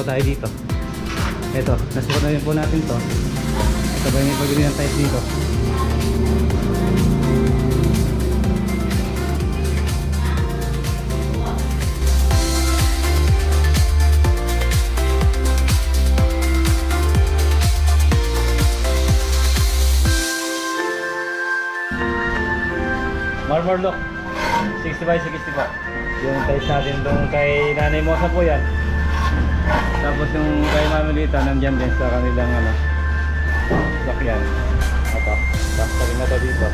po tayo dito. Ito, nasukat na rin po natin to. Sabay may pagbili ng tiles dito. Marmor look. 60 by 60 po. Yung tiles natin doon kay Nanay Mosa po yan. Tapos yung kay Mamilita, nandyan din sa kanilang ano, sakyan. Ito, basta rin na to dito.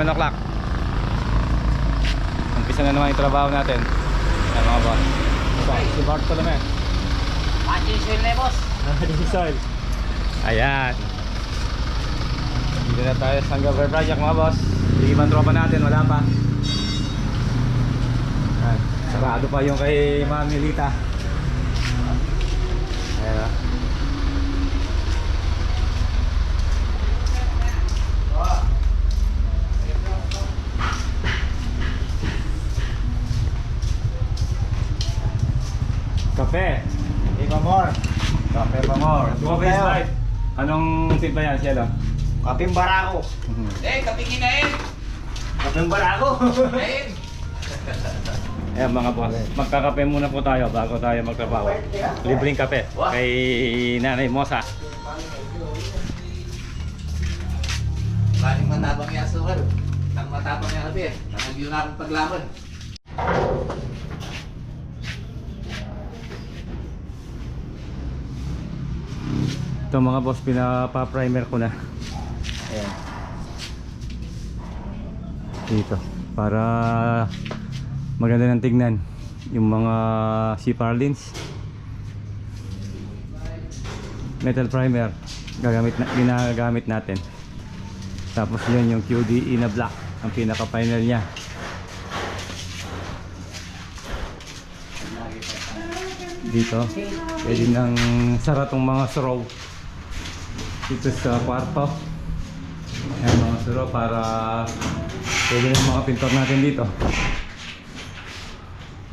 7 o'clock. Umpisa na naman yung trabaho natin. Ayan mga boss. Ito, si Bartolome. Pachisil na boss. Diesel. Ayan. Dito na tayo sa Sanggamer Project mga boss. Hindi man tropa natin, wala pa. Ayan. Sarado pa yung kay Mami Lita. Ayan ah. Kape. Iba more. Kape pa more. Kape tayo. Sprite. Anong timpla yan, Cielo? Kaping barako. Eh, kapingin na eh. Kaping barako. Eh. Ayan mga boss, magkakape muna po tayo bago tayo magtrabaho. Libreng kape kay Nanay Mosa. Maling matabang yung asukal. Nang matabang yung kape. Nang yun akong paglaban. Ito mga boss, pinapa-primer ko na. Ayan. Dito. Para maganda ng tignan. Yung mga C-Parlins. Metal primer. Gagamit na, ginagamit natin. Tapos yun yung QDE na black. Ang pinaka-final niya. Dito. Pwede nang sara tong mga straw dito sa kwarto. Ayan mga suro para pwede na mga pintor natin dito.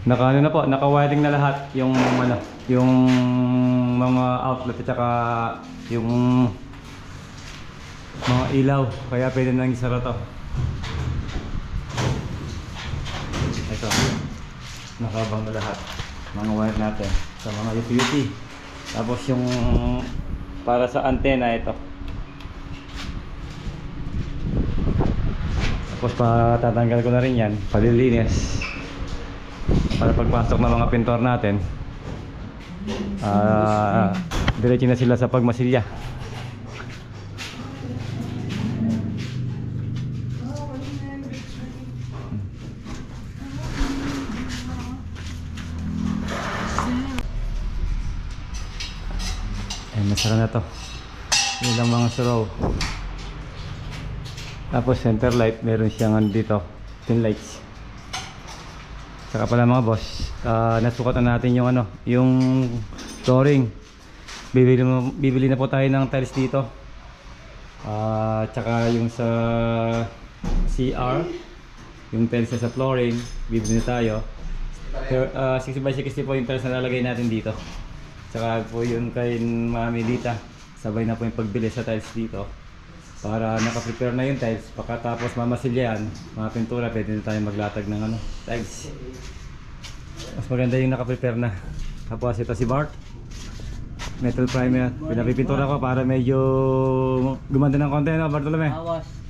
Naka ano na po, naka-wiring na lahat yung ano, yung mga outlet at saka yung mga ilaw. Kaya pwede nang isara to. Ito. Nakabang na lahat. Mga wire natin sa mga utility. Tapos yung para sa antena ito. Tapos patatanggal ko na rin yan, palilinis. Para pagpasok ng mga pintor natin, ah diretso na sila sa pagmasilya. Masara na to. Yun lang mga suraw. Tapos center light, meron siyang ano dito, tin lights. Saka pala mga boss, ah, nasukatan natin yung ano, yung flooring. Bibili, bibili na po tayo ng tiles dito. Ah, tsaka yung sa CR, yung tiles na sa flooring, bibili na tayo. Pero, ah, 60 by 60 po yung tiles na lalagay natin dito. Tsaka po yun kay Mami Lita. Sabay na po yung pagbili sa tiles dito. Para naka-prepare na yung tiles. Pagkatapos mamasilyan, mga pintura, pwede na tayo maglatag ng ano, tiles. Mas maganda yung naka-prepare na. Tapos ito si Bart. Metal primer. Pinapipintura ko para medyo gumanda ng konti, no, Bartolome? Awas.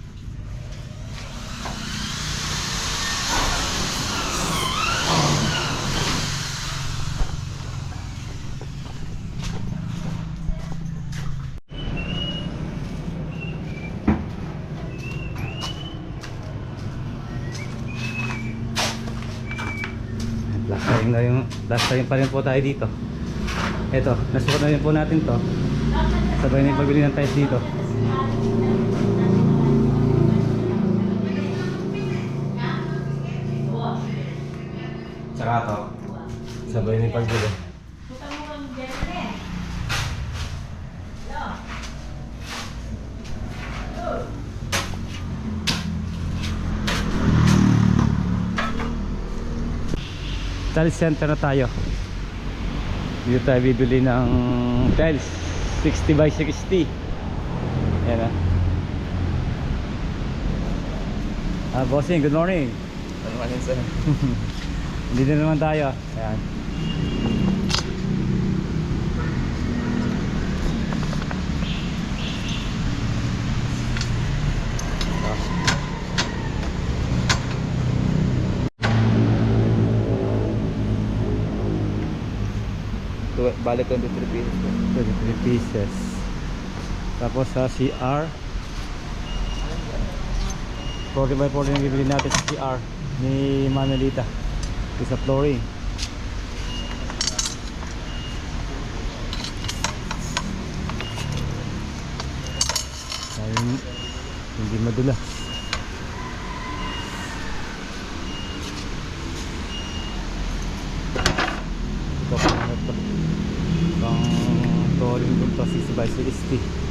Time na yung last time pa rin po tayo dito. Ito, nasukat na rin po natin to. Sabay na yung pagbili ng tiles dito. Tsaka to. Sabay na yung pagbili. Tiles center na tayo. Dito tayo bibili ng tiles. 60 by 60. Yan ah. Ah, bossing, good morning. Man yun, sir? Dito na naman tayo. Ayan. Balik 23 pieces po. 23 pieces. Tapos sa CR 40 by 40 yung bibili natin sa CR ni Manolita. Sa flooring. Ayun, hindi madulas. Ito pa ano to. Pang flooring dun to 60 by 60.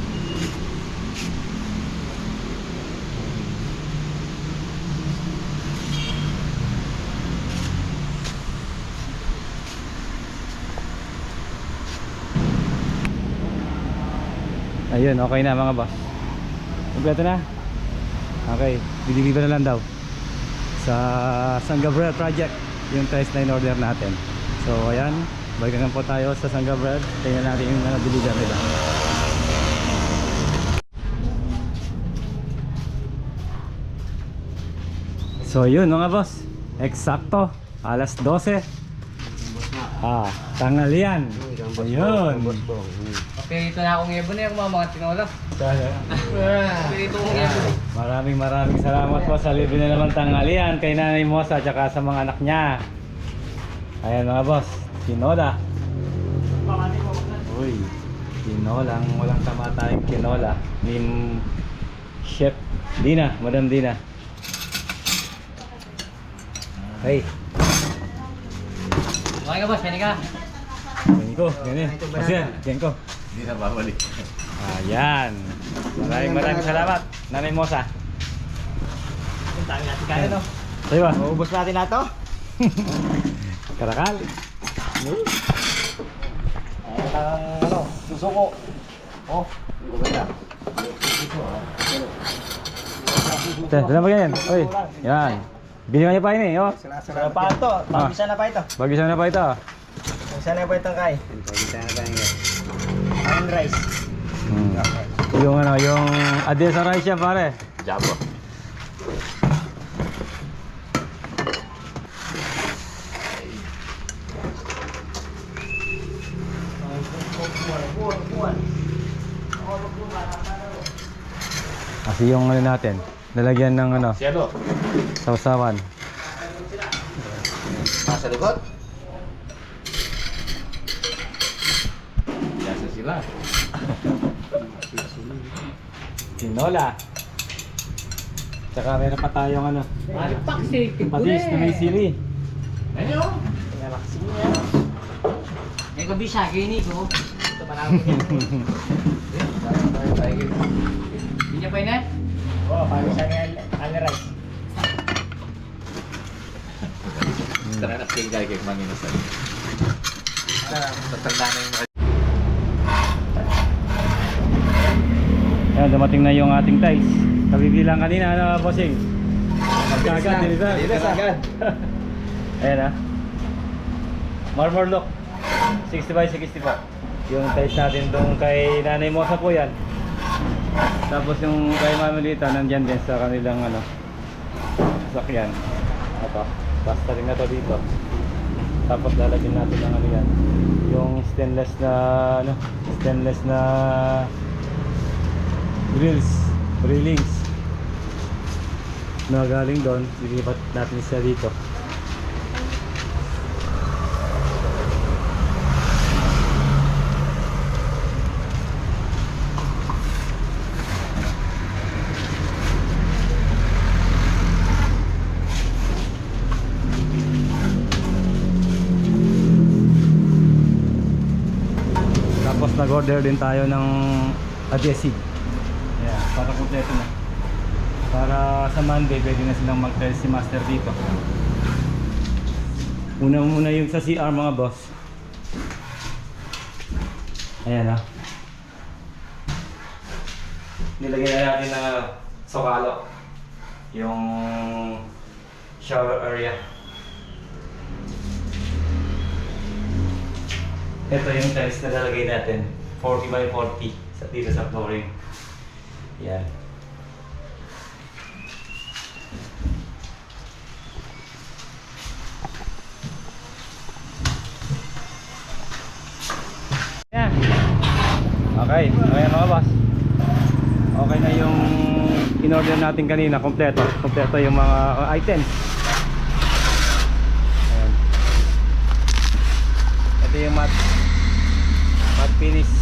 Ayun, okay na mga boss. Kompleto na? Okay, dideliver na lang daw. Sa San Gabriel project, yung tiles na in-order natin. So ayan, balikan po tayo sa San Gabriel. Tingnan natin yung ano, deliver nila. So yun mga boss, eksakto, alas 12. Ah, tanghalian. Ayun. Okay, ito na akong na yung mga mga tinola. Maraming maraming salamat po sa libre na naman tanghalian kay Nanay Mosa at sa mga anak niya. Ayan mga boss, tinola. Uy, tinola, ang walang tama tayong tinola ni Chef Dina, Madam Dina. Hey, Okay ka boss, pwede ka. ganyan ko, ganyan. Masya, ganyan ko. Hindi na babalik. Ayan. Maraming maraming salamat, Nanay Mosa. Ang dami natin kaya no. Sa'yo ba? Maubos natin na to. Karakal. Ay, ang ano, susuko. Oh, Ganda. Te, dala mo ganyan. Uy, yan. Binigyan niya pa yun eh, oh. sarap pa ito. Ah. Pag-isa na pa ito. Bagay sana pa ito. Pag-isa na pa ito kay. Iron rice. Hmm. Yung ano, yung adil sa rice yan pare. Jabo. Kasi yung ano natin, lalagyan ng ano, Siyado. sausawan. Nasa likod. Yasa sila. Tinola. Tsaka meron pa tayong ano, si patis na may sili. Ayun. Eh, gabi siya, gini ko. Hindi pa eh? Oo, paano siya nga aliray. Tara na kay Gay kay Manginoon. Tatanda na yung Ayan, dumating na yung ating tiles. Kabibilang kanina, ano, bossing? Agad, din isa. Bilis agad. Ayan ah. Marmor look. 60 by 60 po. Yung tiles natin doon kay Nanay Mosa po yan. Tapos yung kay Mami Lita, nandyan din sa kanilang ano, sakyan. Ito. Basta rin na to dito. Tapos lalagyan natin ng ano yan. Yung stainless na, ano, stainless na grills, railings na galing doon, lilipat natin siya dito. Tapos nag-order din tayo ng adhesive. Yeah, para kompleto na. Para sa Monday, pwede na silang mag-test si Master dito. Una muna yung sa CR mga boss. Ayan ah. Nilagyan na natin na sokalo. Yung shower area. Ito yung tiles na lalagay natin. 40 by 40 sa dito sa flooring. Yan. Yan. Okay, ayan mga boss. Okay na yung in-order natin kanina, kompleto. Kompleto yung mga uh, items. Ayan. Ito yung mat mat finish.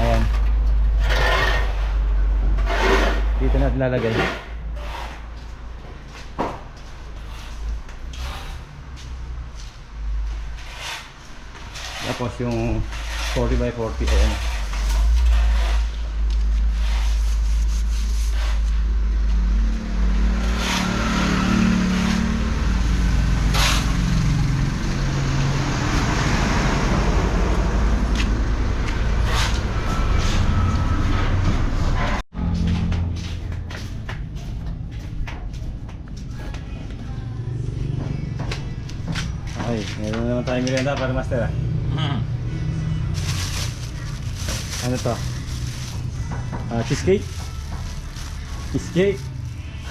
Ayan. Dito natin lalagay. Tapos yung 40 by 40 ayan. Merienda para master ah. Ano to? Ah, cheesecake? Cheesecake?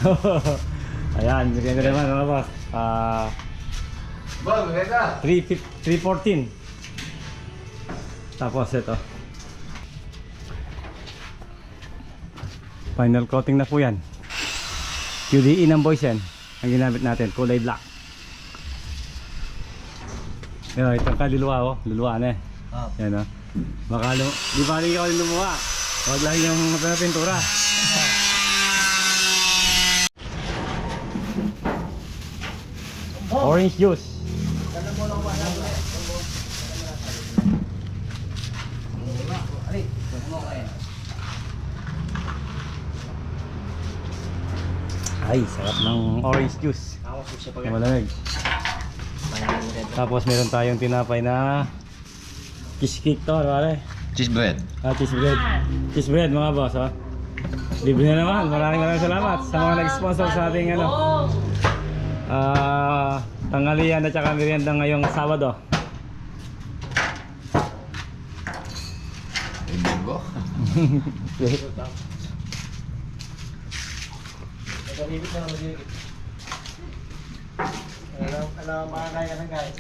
Ayan, merienda naman mga boss. Ah, Bob, Vega. 3 314. Tapos ito. Final coating na po yan. QDE ng boys yan. Ang ginamit natin, kulay black. Yo, itong kaluluwa oh, luluwa na eh. Oh. Yan oh. Baka lu di ba rin yung lumuwa? Huwag lang yung na pintura. Orange juice. Ay, sarap ng orange juice. Ako malamig. Tapos meron tayong tinapay na cheesecake to, ano pare? Cheese bread. Ah, cheese bread. Cheese bread mga boss, ha? Libre na naman. Maraming maraming salamat sa mga nag-sponsor sa ating ano. Ah, tanghalian at saka merienda ngayong Sabado. Linggo. Yun. Alam, alam, makakaya ng guys.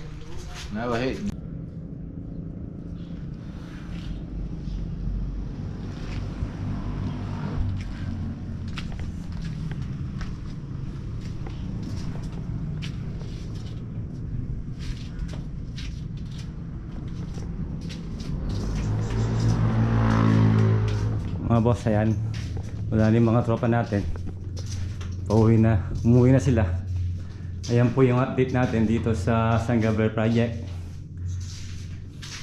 Nawahid. Mga boss, ayan. Wala na mga tropa natin. Pauwi na. Umuwi na sila. Ayan po yung update natin dito sa San Gabriel Project.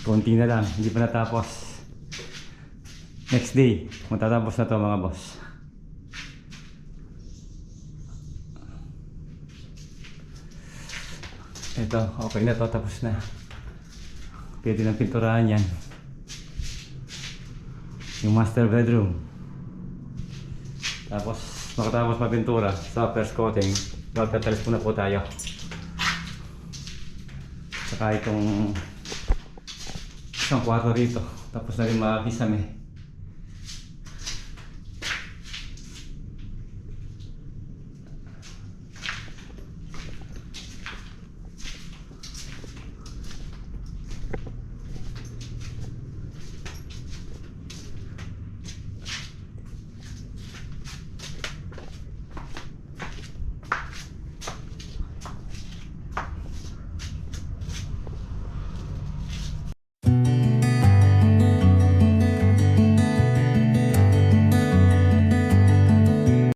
Konti na lang, hindi pa natapos. Next day, matatapos na to mga boss. Ito, okay na to, tapos na. Pwede ng pinturahan yan. Yung master bedroom. Tapos, makatapos mapintura sa first coating, magtatalis muna po tayo. Saka itong isang kwarto rito. Tapos na rin makakisame.